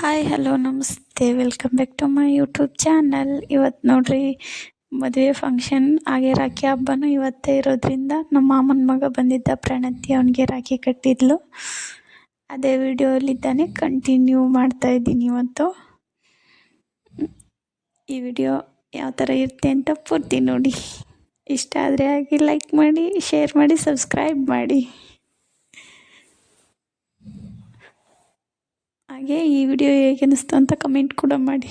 Hi hello ನಮಸ್ತೆ. Welcome back to my YouTube channel ಇವತ್ತು ನೋಡ್ರಿ, ಮದುವೆ ಫಂಕ್ಷನ್ ಹಾಗೆ ರಾಖಿ ಹಬ್ಬನೂ ಇವತ್ತೇ ಇರೋದ್ರಿಂದ ನಮ್ಮ ಮಾಮನ ಮಗ ಬಂದಿದ್ದ ಪ್ರಣತಿ ಅವನಿಗೆ ರಾಖಿ ಕಟ್ಟಿದ್ಲು. ಅದೇ ವಿಡಿಯೋಲಿದ್ದಾನೆ ಕಂಟಿನ್ಯೂ ಮಾಡ್ತಾ ಇದ್ದೀನಿ ಇವತ್ತು. ಈ ವಿಡಿಯೋ ಯಾವ ಥರ ಇರುತ್ತೆ ಅಂತ ಪೂರ್ತಿ ನೋಡಿ. ಇಷ್ಟ ಆದರೆ ಆಗಿ ಲೈಕ್ ಮಾಡಿ ಶೇರ್ ಮಾಡಿ ಸಬ್ಸ್ಕ್ರೈಬ್ ಮಾಡಿ. ಹಾಗೆ ಈ ವಿಡಿಯೋ ಹೇಗೆ ಅನ್ನಿಸ್ತು ಅಂತ ಕಮೆಂಟ್ ಕೂಡ ಮಾಡಿ.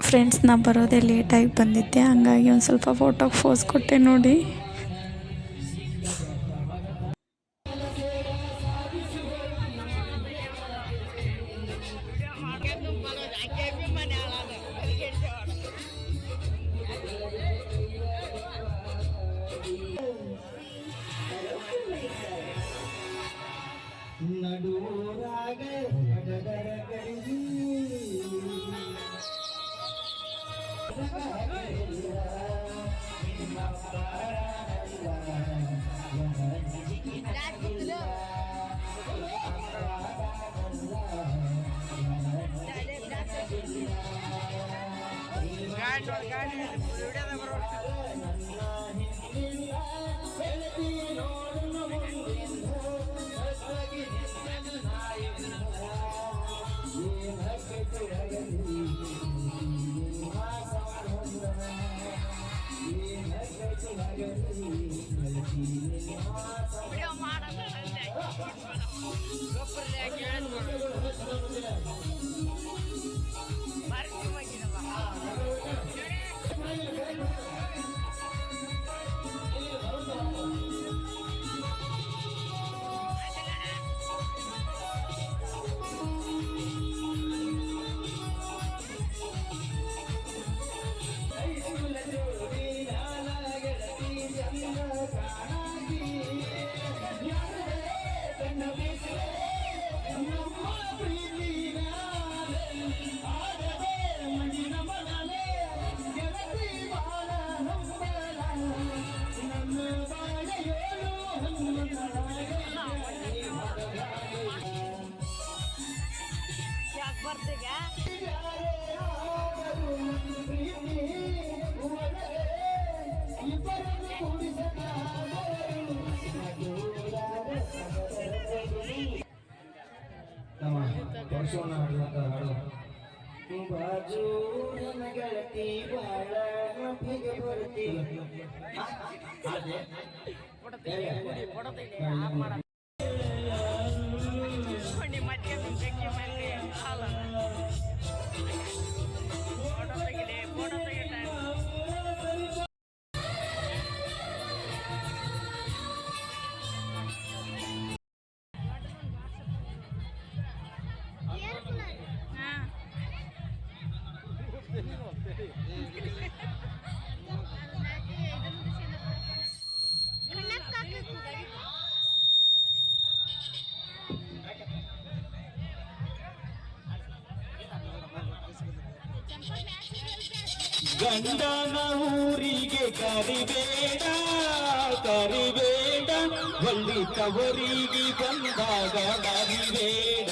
ಫ್ರೆಂಡ್ಸ್ ನಾ ಬರೋದೇ ಲೇಟಾಗಿ ಬಂದಿದ್ದೆ. ಹಂಗಾಗಿ ಒಂದು ಸ್ವಲ್ಪ ಫೋಟೋಗೆ ಫೋಸ್ ಕೊಟ್ಟೆ ನೋಡಿ. படத்தை படத்தை ಗಂಡನ ಊರಿಗೆ ಕರಿಬೇಡ ಕರಿಬೇಡ. ಒಳ್ಳಿ ತವರಿಗೆ ಬಂದಾಗ ಮರಿಬೇಡ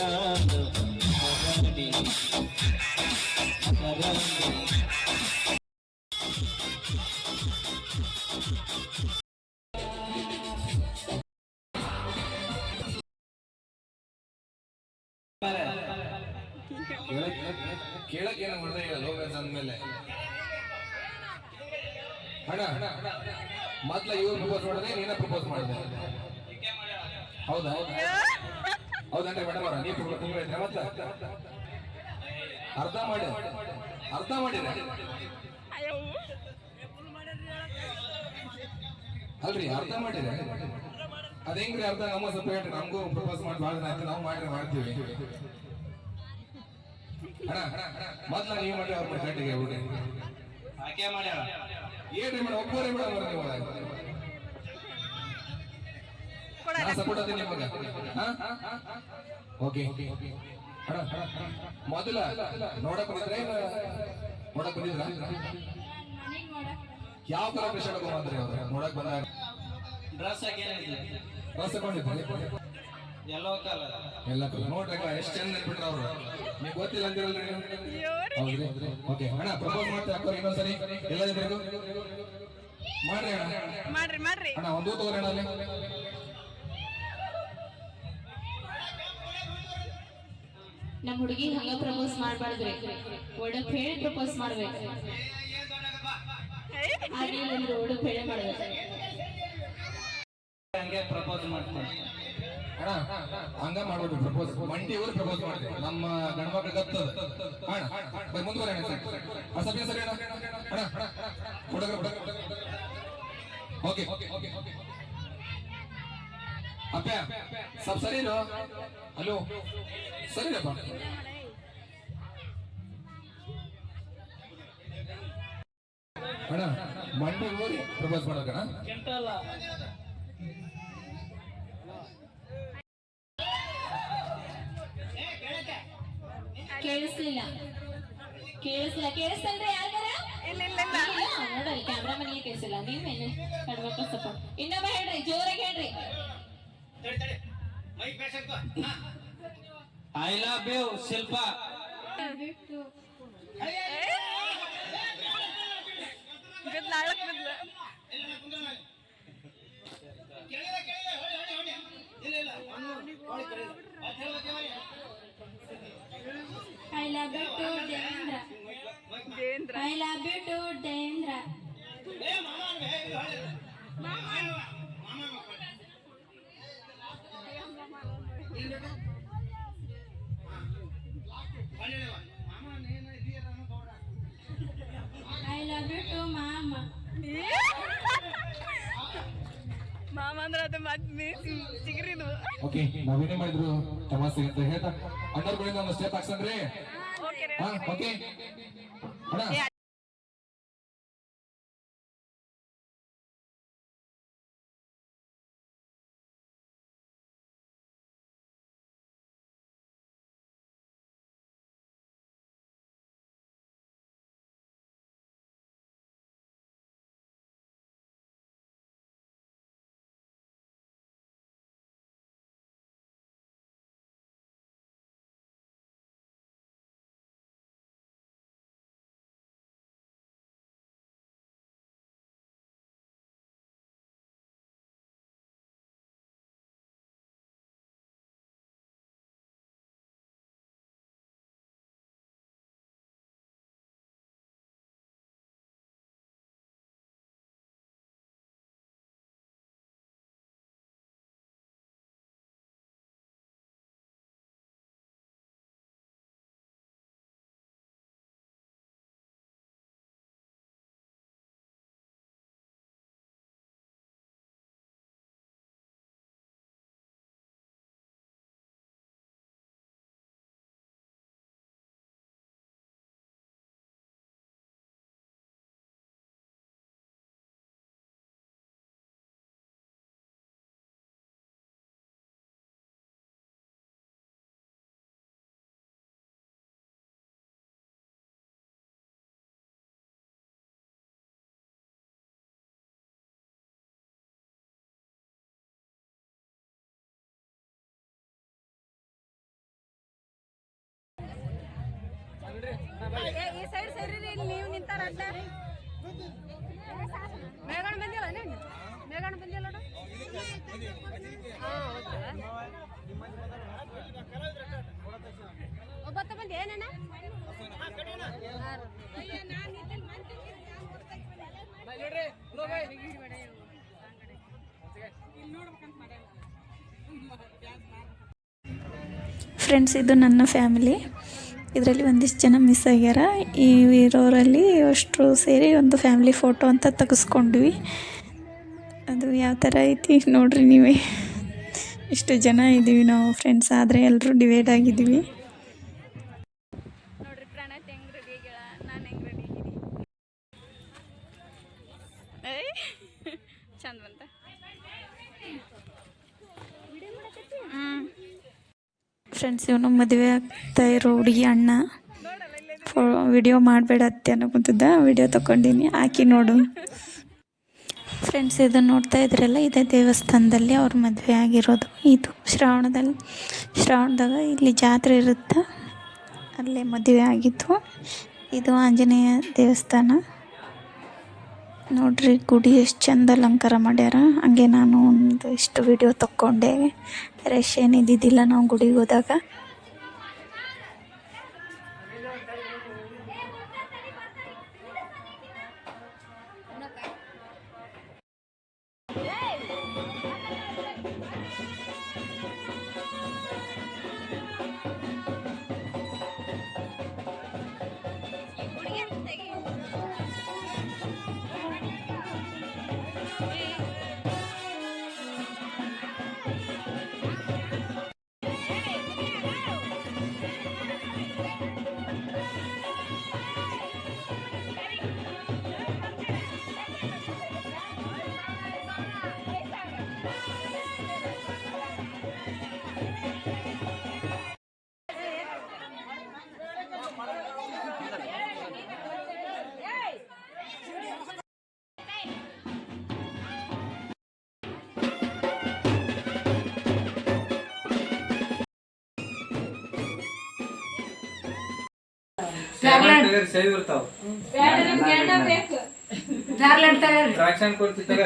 ಅಣ್ಣ ಮೊದ್ಲ ಇವ್ರು ಪ್ರಪೋಸ್ ಮಾಡಿದ್ರೆ ನೀನ ಪ್ರಪೋಸ್ ಮಾಡಿದೆ. ಹೌದಾ? ಹೌದನ್ರಿ ಮೇಡಮ್ ಅವ್ರ ನೀವು ಪ್ರಪೋಸ್ ಮಾಡಿದ್ರೆ ಮತ್ತ ಅರ್ಧ ಮಾಡಿ. ಅರ್ಧ ಮಾಡಿರ. ಅಲ್ರಿ ಅರ್ಧ ಮಾಡಿರ. ಅದ ಹೆಂಗ್ರಿ ಅರ್ಧ? ನಮ್ಮ ಸ್ವಲ್ಪ ಹೇಳ್ರಿ ನಮಗೂ ಪ್ರಪೋಸ್ ಮಾಡಿ ಭಾಳ ಆಯ್ತು ನಾವು ಮಾಡ್ರಿ ಮಾಡ್ತೀವಿ. ಅಣ್ಣ ಮೊದ್ಲ ನೀವು ಮಾಡಿ ಅವ್ರ ಗಂಟೆಗೆ ಬಿಡ್ರಿ ಆಕೆ ಏನ್ರಿ ಮೇಡಮ್ ಒಪ್ಪೋರಿ ಮೇಡಮ್ ನೀವು ಒಳಗೆ ಸಪೋರ್ಟ್ ಅದೇ ನಿಮಗೆ. ಓಕೆ. ಮೊದಲ ನೋಡಕ್ ಬಂದಿದ್ರೆ ನೋಡಕ್ ಬಂದಿದ್ರ? ಯಾವ ಕಲರ್ ಡ್ರೆಸ್ ಬಂದ್ರಿ ಅವ್ರು? ನೋಡಕ್ ಬಂದಾಗ? ಡ್ರೆಸ್ ಹಾಕಿ ಡ್ರೆಸ್ ಹಾಕೊಂಡಿದ್ರಿ ಎಲ್ಲೋ ಎಲ್ಲ ಎಷ್ಟು ಚಂದ ನೆನ್ಪಿಟ್ರ ಅವ್ರು. ನೀವು ಗೊತ್ತಿಲ್ಲ ಅಂದಿರಲ್ರಿ ನೀವು ಹೌದ್ರಿ? ಓಕೆ ಅಣ್ಣ ಪ್ರಪೋಸ್ ಮಾಡ್ತಾ ಹಾಕೋರಿ ಇನ್ನೊಂದ್ಸರಿ. ಎಲ್ಲ ಜನರಿಗೂ ಮಾಡ್ರಿ ಅಣ್ಣ. ಮಾಡ್ರಿ ಮಾಡ್ರಿ. ಅಣ್ಣ ಒಂದು ತಗೋರಿ ಅಣ್ಣ ಅಲ್ಲಿ. ನಮ್ಮ ಹುಡುಗಿ ಹಂಗ ಪ್ರಪೋಸ್ ಮಾಡ್ಬಾರ್ದ್ರಿ. ಒಡಕ್ ಹೇಳಿ ಪ್ರಪೋಸ್ ಮಾಡ್ಬೇಕು. ಒಡಕ್ ಹೇಳಿ ಮಾಡ್ಬೇಕು. ಹಂಗೆ ಪ್ರಪೋಸ್ ಮಾಡ್ತೀನಿ ಹಂಗ ಮಾಡ್ಬೋದು ಪ್ರಪೋಸ್ ಮಂಡಿ ಊರು ಪ್ರಪೋಸ್ ಮಾಡಿದೆ ನಮ್ಮ ಗಣಮಕ್ಕ ಗತ್ತದ ಮುಂದುವರೆ ಅಣ್ಣ ಸರ್ ಹುಡುಗರು. ಓಕೆ. ಅಪ್ಪ, ಸಬ್ ಸರಿ ಇರೋ. ಹಲೋ ಸರಿನಪ್ಪ ಅಣ್ಣ ಮಂಡಿ ಊರಿ ಪ್ರಪೋಸ್ ಮಾಡೋಕಣ್ಣ ಕೇಳಿಸ್ಲಿಲ್ಲ. ಕೇಳಿಸ್ಲಿಲ್ಲ. ಇಲ್ಲ ಇಲ್ಲ ಇಲ್ಲ. ನೋಡಲ್ಲಿ ಕ್ಯಾಮ್ರಾ ಮನೆಗೆ ಕೇಳಿಸಿಲ್ಲ ನೀವೇನು ಕಡ್ಬೇಕು ಸ್ವಲ್ಪ ಇನ್ನೊಬ್ಬ ಹೇಳ್ರಿ ಜೋರಾಗಿ ಹೇಳ್ರಿ. I love you Shilpa. ಇಲ್ಲ ಆಳಕ್ ಬಿದ್ಲ I love you to Devendra Devendra I love you to Devendra I love you to ಮಾಮ ಮಾಮ ಅಂದ್ರ ಅದು ಮತ್ ಚಿಗರಿದು ಓಕೆ ನಾವೇನೇ ಮಾಡಿದ್ರು ತಮಾಸೆ ಅಂತ ಹೇಳ್ತಾ ಕಡೆಯಿಂದ ಒಂದು ಸ್ಟೆಪ್ ಹಾಕ್ಸಂದ್ರಿ? ಹಾ ಓಕೆ. ಈ ಸೈಡ್ ಇಲ್ಲಿ ನೀವು ನಿಂತಾರ ಮೇಗಣ ಫ್ರೆಂಡ್ಸ್ ಇದು ನನ್ನ ಫ್ಯಾಮಿಲಿ ಇದರಲ್ಲಿ ಒಂದಿಷ್ಟು ಜನ ಮಿಸ್ ಆಗ್ಯಾರ. ಈ ಇರೋರಲ್ಲಿ ಅಷ್ಟು ಸೇರಿ ಒಂದು ಫ್ಯಾಮಿಲಿ ಫೋಟೋ ಅಂತ ತೆಗೆಸ್ಕೊಂಡ್ವಿ. ಅದು ಯಾವ ಥರ ಐತಿ ನೋಡ್ರಿ ನೀವೇ. ಇಷ್ಟು ಜನ ಇದ್ದೀವಿ ನಾವು ಫ್ರೆಂಡ್ಸ್ ಆದರೆ ಎಲ್ಲರೂ ಡಿವೈಡ್ ಆಗಿದ್ದೀವಿ ನೋಡ್ರಿ ಪ್ರಣತ್ ಹೆಂಗ್ ರೆಡಿ ಆಗ್ಯಾಳ ನಾನು ಹೆಂಗ್ ರೆಡಿ ಆಗಿದ್ದೀನಿ ಏಯ್ ಚಂದ ಬಂತ ಹ್ಮ್ ಫ್ರೆಂಡ್ಸ್, ಇವನು ಮದುವೆ ಆಗ್ತಾ ಇರೋ ಹುಡುಗಿ ಅಣ್ಣ. ಫೋ ವಿಡಿಯೋ ಮಾಡಬೇಡ ಅತ್ತೆ ಅನ್ನೋ ವಿಡಿಯೋ ತೊಗೊಂಡಿನಿ ಹಾಕಿ ನೋಡು. ಫ್ರೆಂಡ್ಸ್, ಇದು ನೋಡ್ತಾ ಇದ್ರಲ್ಲ, ಇದೇ ದೇವಸ್ಥಾನದಲ್ಲಿ ಅವ್ರ ಮದುವೆ ಆಗಿರೋದು. ಇದು ಶ್ರಾವಣದಲ್ಲಿ. ಶ್ರಾವಣದಾಗ ಇಲ್ಲಿ ಜಾತ್ರೆ ಇರುತ್ತೆ? ಅಲ್ಲೇ ಮದುವೆ ಆಗಿತ್ತು. ಇದು ಆಂಜನೇಯ ದೇವಸ್ಥಾನ. ನೋಡ್ರಿ, ಗುಡಿ ಎಷ್ಟು ಚಂದ ಅಲಂಕಾರ ಮಾಡ್ಯಾರ. ಹಂಗೆ ನಾನು ಒಂದು ಇಷ್ಟು ವಿಡಿಯೋ ತಕ್ಕೊಂಡೆ. ರಶ್ ಏನು ಇದ್ದಿದ್ದಿಲ್ಲ ನಾವು ಗುಡಿಗೆ ಹೋದಾಗ. ಸೇವ್ ಇರ್ತಾವ ದ್ರಾಕ್ಷಿ ಕೊಡ್ತಿದ್ದಾಗ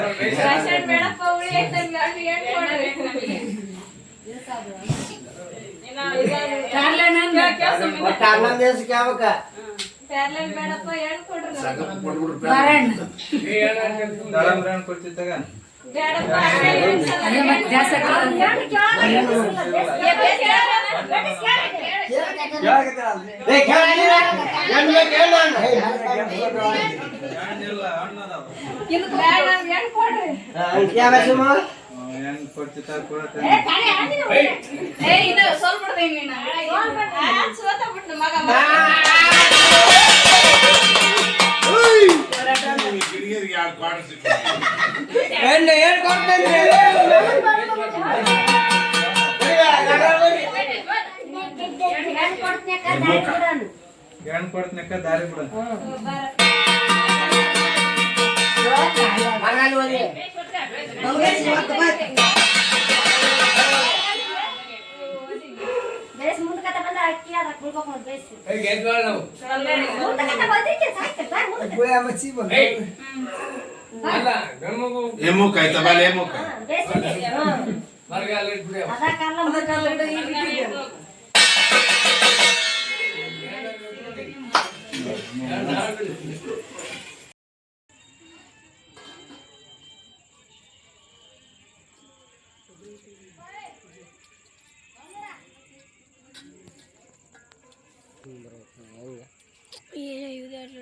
ಕೊಡ್ತಿ ಹಣ್ಣು ಕೊಡ್ತಿದ್ದಾಗ ಹಣ್ಣಿಲ್ಲ ಹಣ್ಣು ಅದಾವ ಹೆಂಗ್ ಕೊಡ್ತಿದ್ದಾಗ ಕೊಡತ್ತೆ ಹೆಣ್ಣು ಕೊಡ್ತನಕ್ಕ ದಾರಿ ಬಿಡ ಬೇಸ್ ಮುಂದಕತ್ತ ಬಂದ ಅಕ್ಕಿ ಅದ ಕುಳ್ಕೊಕೊಂಡು